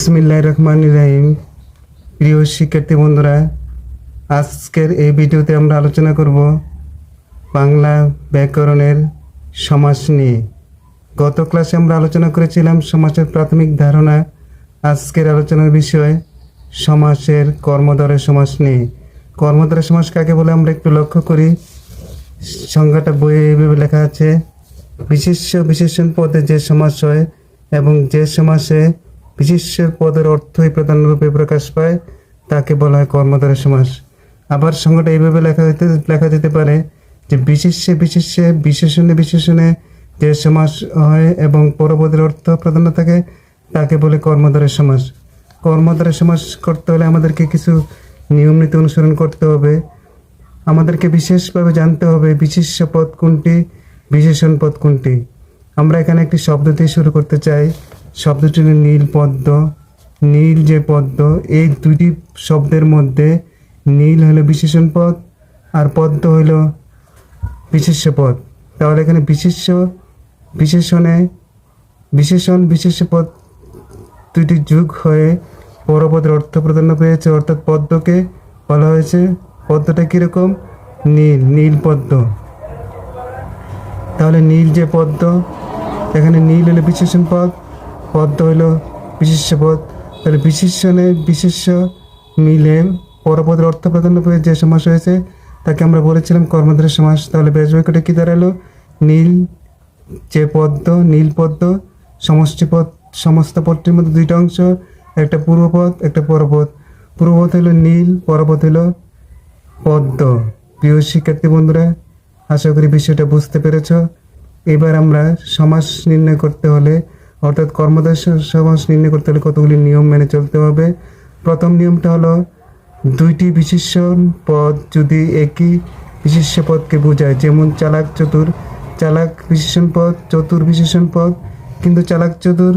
বিসমিল্লাহ রহমান রাহিম। প্রিয় শিক্ষার্থী বন্ধুরা, আজকের এই ভিডিওতে আমরা আলোচনা করব বাংলা ব্যাকরণের সমাস নিয়ে। গত ক্লাসে আমরা আলোচনা করেছিলাম সমাসের প্রাথমিক ধারণা। আজকের আলোচনার বিষয় সমাসের কর্মদ্বারের সমাস নিয়ে। কর্মদ্বারের সমাস কাকে বলে আমরা একটু লক্ষ্য করি। সংজ্ঞাটা বইয়ে এইভাবে লেখা আছে, বিশেষ্য বিশেষণ পদে যে সমাস হয় এবং যে সমাসে বিশেষ্যের পদের অর্থই প্রধানরূপে প্রকাশ পায়, তাকে বলা হয় কর্মধারের সমাস। আবার সংজ্ঞাটা এইভাবে লেখা হইতে, লেখা যেতে পারে যে বিশেষ্যে বিশেষ্যে, বিশেষণে বিশেষণে যে সমাস হয় এবং পরপদের অর্থ প্রাধান্য থাকে, তাকে বলে কর্মধারের সমাস। কর্মধারের সমাস করতে হলে আমাদেরকে কিছু নিয়ম নীতি অনুসরণ করতে হবে। আমাদেরকে বিশেষভাবে জানতে হবে বিশেষ্য পদ কোনটি বিশেষণ পদ কোনটি। আমরা এখানে একটি শব্দ দিয়ে শুরু করতে চাই। শব্দটি নীল পদ্ম। নীল যে পদ্ম, এই দুটি শব্দের মধ্যে নীল হলো বিশেষণ পদ আর পদ্ম হলো বিশেষ্য পদ। তাহলে এখানে বিশেষ্য, বিশেষণে বিশেষণ, বিশেষ্য পদ দুটি যুগ হয়ে পরপদের অর্থ প্রাধান্য পেয়েছে অর্থাৎ পদ্মকে বলা হয়েছে, পদ্মটা কীরকম? নীল নীল পদ্ম। তাহলে নীল যে পদ্ম, এখানে নীল হলো বিশেষণ পদ পদ্ম হলো বিশেষ্য পদ। তাহলে বিশেষণে বিশেষ্য মিলে পরপদের অর্থ প্রাধান্য পেয়ে যে সমাস হয়েছে, তাকে আমরা বলেছিলাম কর্মধারের সমাস। তাহলে বেশ বাক্যটা কী দাঁড়াল? নীল যে পদ্ম, নীল পদ্ম, সমষ্টি পদ, সমস্ত পদটির মধ্যে দুইটা অংশ, একটা পূর্বপদ একটা পরপদ পূর্বপদ হলো নীল পরপদ হলো পদ্ম। প্রিয় শিক্ষার্থী বন্ধুরা, আশা করি বিষয়টা বুঝতে পেরেছ। এবার আমরা সমাস নির্ণয় করতে হলে অর্থাৎ কর্মদার সমাস নির্ণয় করতে হলে কতগুলি নিয়ম মেনে চলতে হবে? প্রথম নিয়মটা হলো, দুইটি বিশেষণ পদ যদি একই বিশেষ্য পদকে বোঝায়, যেমন চালাক চতুর। চালাক বিশেষণ পদ, চতুর বিশেষণ পদ, কিন্তু চালাক চতুর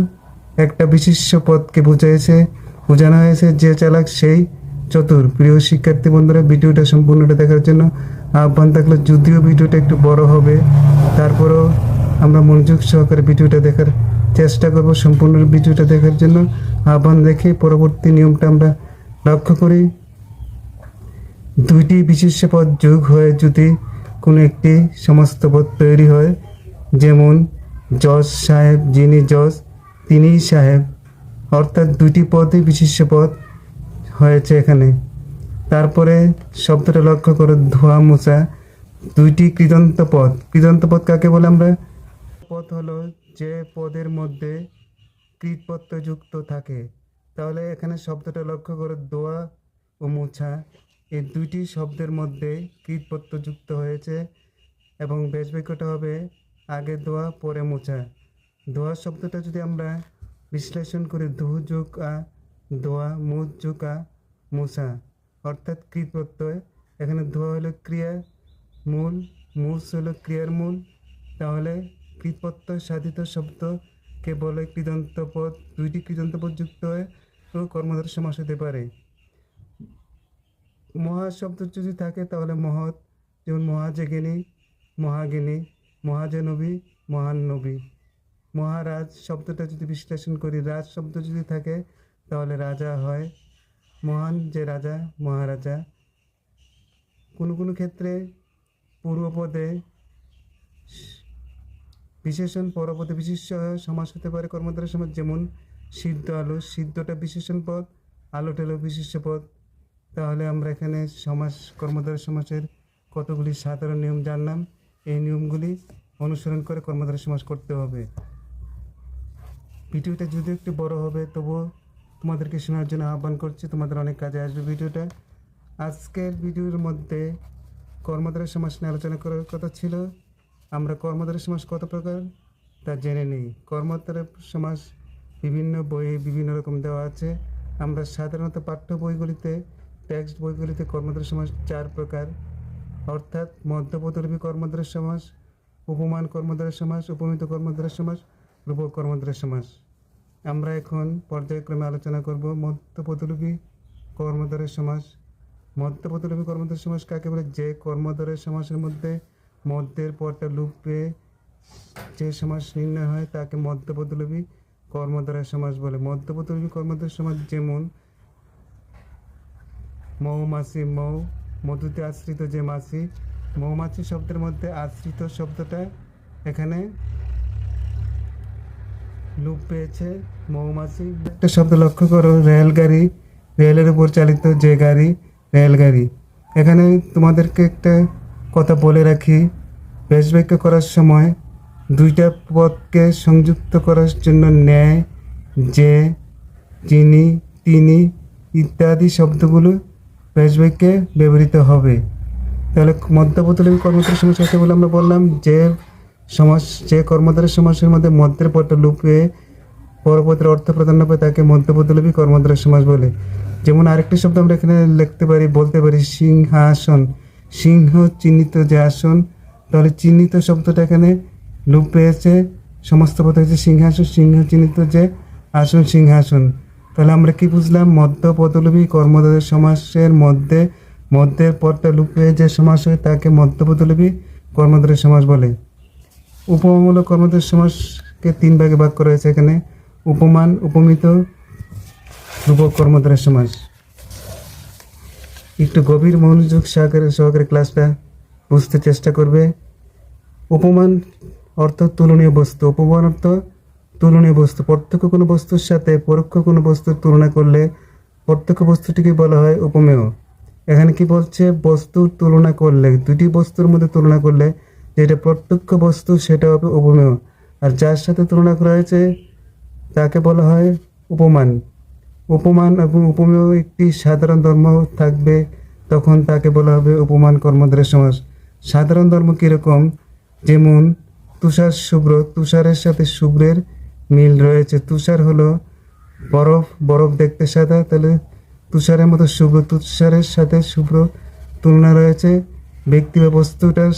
একটা বিশেষ্য পদকে বোঝাইছে, বোঝানো হয়েছে যে চালাক সেই চতুর। প্রিয় শিক্ষার্থী বন্ধুরা, ভিডিওটা সম্পূর্ণটা দেখার জন্য আহ্বান থাকলে, যদিও ভিডিওটা একটু বড় হবে, তারপরেও আমরা মনোযোগ সহকারে ভিডিওটা দেখার চেষ্টা করব সম্পূর্ণ ভিডিওটা দেখার জন্য। আহ্বান দেখে পরবর্তী নিয়মটা আমরা লক্ষ্য করি। দুইটি বিশেষ্য পদ যোগ হয়ে যদি কোনো একটি সমস্ত পদ তৈরি হয়, যেমন জজ সাহেব, যিনি জজ তিনিই সাহেব, অর্থাৎ দুটি পদই বিশেষ্য পদ হয়েছে এখানে। তারপরে শব্দটা লক্ষ্য করো, ধোয়া মোছা, দুইটি কৃদন্ত পদ। কৃদন্ত পদ কাকে বলে আমরা? পদ হলো যে পদের মধ্যে কৃতপত্র যুক্ত থাকে, তাহলে এখানে শব্দটা লক্ষ্য করে, দোয়া ও মোছা। এই দুইটি শব্দের মধ্যে কৃতপত্র যুক্ত হয়েছে এবং বেশ বাক্যটা হবে আগে দোয়া, পরে মোছা। দোয়া শব্দটা যদি আমরা বিশ্লেষণ করি দুহ যোগ আ, দোয়া মুজ যোগ আ, মোছা, অর্থাৎ কৃত এখানে ধোয়া হলো ক্রিয়া মূল মুস হলো ক্রিয়ার মূল। তাহলে কৃতপ্রত্যয় সাধিত শব্দ বলে কৃদন্ত পদ দুইটি কৃদন্ত পদ যুক্ত হয়ে কর্মধার সমাস হতে পারে? মহা শব্দ যদি থাকে, তাহলে মহৎ, যেমন মহাজেগিনী মহাগিনী মহাজনবী মহান নবী। মহারাজ শব্দটা যদি বিশ্লেষণ করি, রাজ শব্দ যদি থাকে, তাহলে রাজা হয়। মহান যে রাজা, মহারাজা। কোনো কোনো ক্ষেত্রে পূর্বপদে বিশেষণ পরপদে বিশিষ্ট সমাস হতে পারে কর্মধারের সমাজ, যেমন সিদ্ধ আলো। সিদ্ধটা বিশেষণ পদ আলোটা হলো বিশেষ্য পদ। তাহলে আমরা এখানে সমাস কর্মধারের সমাসের কতগুলি সাধারণ নিয়ম জানলাম। এই নিয়মগুলি অনুসরণ করে কর্মধারের সমাস করতে হবে। ভিডিওটা যদি একটু বড় হবে, তবুও তোমাদেরকে শোনার জন্য আহ্বান করছি। তোমাদের অনেক কাজে আসবে ভিডিওটা। আজকের ভিডিওর মধ্যে কর্মধারের সমাস নিয়ে আলোচনা করার কথা ছিল। আমরা কর্মধারের সমাজ কত প্রকার তা জেনে নিই। কর্মধারের সমাজ বিভিন্ন বইয়ে বিভিন্ন রকম দেওয়া আছে। আমরা সাধারণত পাঠ্য বইগুলিতে, টেক্সট বইগুলিতে কর্মধারের সমাজ চার প্রকার। অর্থাৎ মধ্যপদলবী কর্মধারের সমাজ, উপমান কর্মধারের সমাজ, উপমিত কর্মধারের সমাজ, রূপক কর্মধারের সমাজ। আমরা এখন পর্যায়ক্রমে আলোচনা করব মধ্যপদলবী কর্মধারের সমাস মধ্যপদলবী কর্মধারের সমাজ কাকে বলে? যে কর্মধারের সমাজের মধ্যে মধ্যের পরটা লুপ পেয়ে যে সমাজ নির্ণয় হয় তাকে মধ্যপদলবী কর্মধারা সমাজ বলে। মধ্যপতলবী কর্মধারা সমাজ যেমন মৌমাছি, মৌ, মধুতে আশ্রিত যে মাছি। মৌমাছি শব্দের মধ্যে আশ্রিত শব্দটা এখানে লুপ পেয়েছে। মৌমাছি একটা শব্দ লক্ষ্য করো, রেলগাড়ি, রেলের উপর চালিত যে গাড়ি, রেলগাড়ি। এখানে তোমাদেরকে একটা কথা বলে রাখি বেশ বাক্য করার সময় দুইটা পদকে সংযুক্ত করার জন্য ন্যায়, যে, যিনি, তিনি ইত্যাদি শব্দগুলো বেশ বাক্যে ব্যবহৃত হবে। তাহলে মধ্যপতলীয় কর্মধারের সমস্যা হতে বলে আমরা বললাম যে সমাস যে কর্মধারের সমাসের মধ্যে মধ্যের পরটা লুপে পরপদের অর্থ প্রাধান্য পায় তাকে মধ্যপদলবী কর্মধারের সমাস বলে। যেমন আরেকটি শব্দ আমরা এখানে লিখতে পারি, বলতে পারি, সিংহাসন। সিংহ চিহ্নিত যে আসন, তাহলে চিহ্নিত শব্দটা এখানে লুপ পেয়েছে। সমস্ত পদ হয়েছে সিংহাসন, সিংহ চিহ্নিত যে আসন, সিংহাসন। তাহলে আমরা কি বুঝলাম? মধ্য পদলবী কর্মধারের সমাসের মধ্যে, মধ্যের পরটা লুপ পেয়ে যে সমাস হয়, তাকে মধ্য পদলবী কর্মধারের সমাস বলে। উপমামূলক কর্মধারের সমাসকে তিন ভাগে ভাগ করা হয়েছে এখানে। উপমান, উপমিত রূপক কর্মধারের সমাস। একটু গভীর মনোযোগ সহকারে সহকারে ক্লাসটা বুঝতে চেষ্টা করবে। উপমান অর্থ তুলনীয় বস্তু। উপমান অর্থ তুলনীয় বস্তু। প্রত্যক্ষ কোনো বস্তুর সাথে পরোক্ষ কোনো বস্তুর তুলনা করলে প্রত্যক্ষ বস্তুটিকে বলা হয় উপমেয়। এখানে কি বলছে? বস্তুর তুলনা করলে দুটি বস্তুর মধ্যে তুলনা করলে যেটা প্রত্যক্ষ বস্তু সেটা হবে উপমেয়। আর যার সাথে তুলনা করা হয়েছে, তাকে বলা হয় উপমান। উপমান এবং উপমেয় একটি সাধারণ ধর্ম থাকবে তখন তাকে বলা হবে উপমান কর্মধারের সমাস সাধারণ ধর্ম কীরকম? যেমন, তুষার শুভ্র, তুষারের সাথে শুভ্রের মিল রয়েছে। তুষার হলো বরফ বরফ দেখতে সাদা, তাহলে তুষারের মতো শুভ্র, তুষারের সাথে শুভ্র তুলনা রয়েছে। ব্যক্তি বা বস্তুটার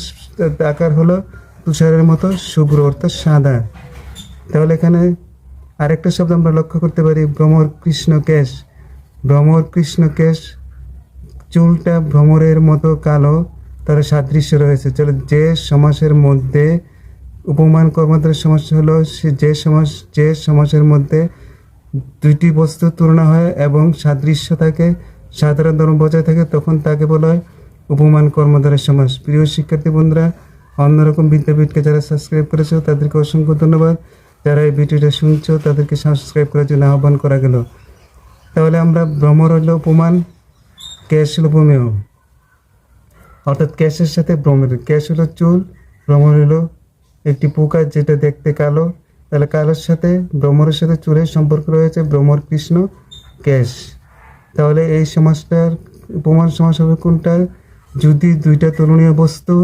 আকার হলো তুষারের মতো শুভ্র, অর্থাৎ সাদা। তাহলে এখানে আরেকটা শব্দ আমরা লক্ষ্য করতে পারি, ভ্রমর কৃষ্ণ কেশ। ভ্রমর কৃষ্ণ কেশ, চুলটা ভ্রমরের মতো কালো, তার সাদৃশ্য রয়েছে। চলো, যে সমাসের মধ্যে উপমান কর্মধারের সমস্যা হলো, সে যে সমাস, যে সমাসের মধ্যে দুইটি বস্তুর তুলনা হয় এবং সাদৃশ্য থাকে, সাধারণ ধর্ম বজায় থাকে, তখন তাকে বলা হয় উপমান কর্মধারের সমাস। প্রিয় শিক্ষার্থী বন্ধুরা, অন্যরকম বিদ্যাপীঠকে যারা সাবস্ক্রাইব করেছে, তাদেরকে অসংখ্য ধন্যবাদ। যারা এই ভিডিওটা শুনছো, তাদেরকে সাবস্ক্রাইব করার জন্য আহ্বান করা গেল। তাহলে আমরা ভ্রমর হলো উপমান, ক্যাশ হলো উপমেয় অর্থাৎ ক্যাশের সাথে ভ্রমর। ক্যাশ হলো চুল, ভ্রমর হলো একটি পোকা যেটা দেখতে কালো। তাহলে কালোর সাথে, ভ্রমরের সাথে চুলের সম্পর্ক রয়েছে, ভ্রমর কৃষ্ণ, ক্যাশ। তাহলে এই সমাজটার, উপমান সমাস হবে কোনটা? যদি দুইটা তুলনীয় বস্তু,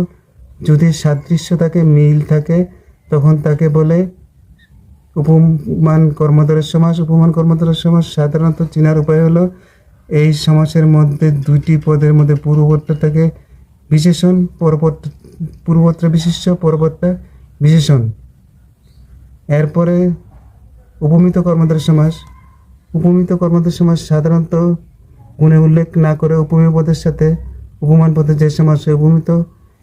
যদি সাদৃশ্য থাকে, মিল থাকে, তখন তাকে বলে উপমান কর্মধারের সমাস, উপমান কর্মধারের সমাস, সাধারণত চিনার উপায় হলো এই সমাসের মধ্যে দুইটি পদের মধ্যে পূর্ববর্তী থাকে বিশেষণ, পরবর্তী, পূর্ববর্তী বিশেষ্য, পরবর্তী বিশেষণ। এরপরে উপমিত কর্মধারের সমাস। উপমিত কর্মধারের সমাস সাধারণত গুণে উল্লেখ না করে উপমেয় পদের সাথে উপমান পদের যে সমাস উপমিত,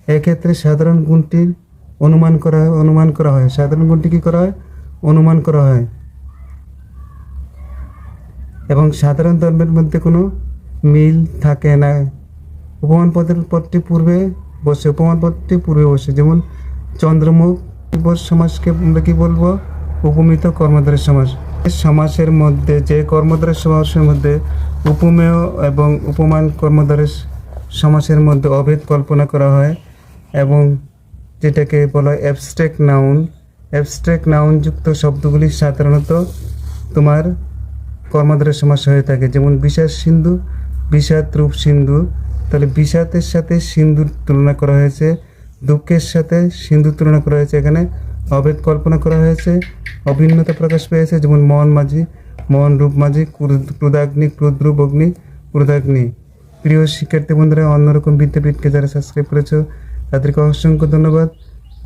এক্ষেত্রে সাধারণ গুণটির অনুমান করা অনুমান করা হয়। সাধারণ গুণটি কী করা হয়? অনুমান করা হয়। এবং সাধারণ ধর্মের মধ্যে কোনো মিল থাকে না। উপমান পদের পদটি পূর্বে বসে উপমান পদটি পূর্বে বসে। যেমন চন্দ্রমুখ সমাজকে আমরা কি বলব? উপমিত কর্মধারের সমাস এই সমাসের মধ্যে, যে কর্মধারের সমাসের মধ্যে উপমেয় এবং উপমান কর্মধারের সমাসের মধ্যে অভেদ কল্পনা করা হয় এবং যেটাকে বলা হয় অ্যাবস্ট্রাক্ট নাউন অ্যাবস্ট্রাক্ট নাউনযুক্ত শব্দগুলি সাধারণত তোমার কর্মধারের সমস্যা হয়ে থাকে। যেমন বিষাদ সিন্ধু, বিষাদ রূপ সিন্ধু। তাহলে বিষাদের সাথে সিন্ধুর তুলনা করা হয়েছে। দুঃখের সাথে সিন্ধু তুলনা করা হয়েছে এখানে। অভেদ কল্পনা করা হয়েছে। অভিন্নতা প্রকাশ পেয়েছে। যেমন মন মাঝি, মন রূপ মাঝি ক্রোধাগ্নি ক্রোধরূপ অগ্নি, ক্রুদাগ্নি। প্রিয় শিক্ষার্থী বন্ধুরা, অন্যরকম বিদ্যাপীঠকে যারা সাবস্ক্রাইব করেছ, তাদেরকে অসংখ্য ধন্যবাদ।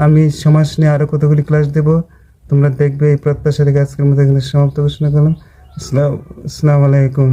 আমি সমাজ নিয়ে আরও কতগুলি ক্লাস দেব, তোমরা দেখবে এই প্রত্যাশা রেখে আজকের মতো এখানে সমাপ্ত ঘোষণা করলাম। আসসালামু আলাইকুম।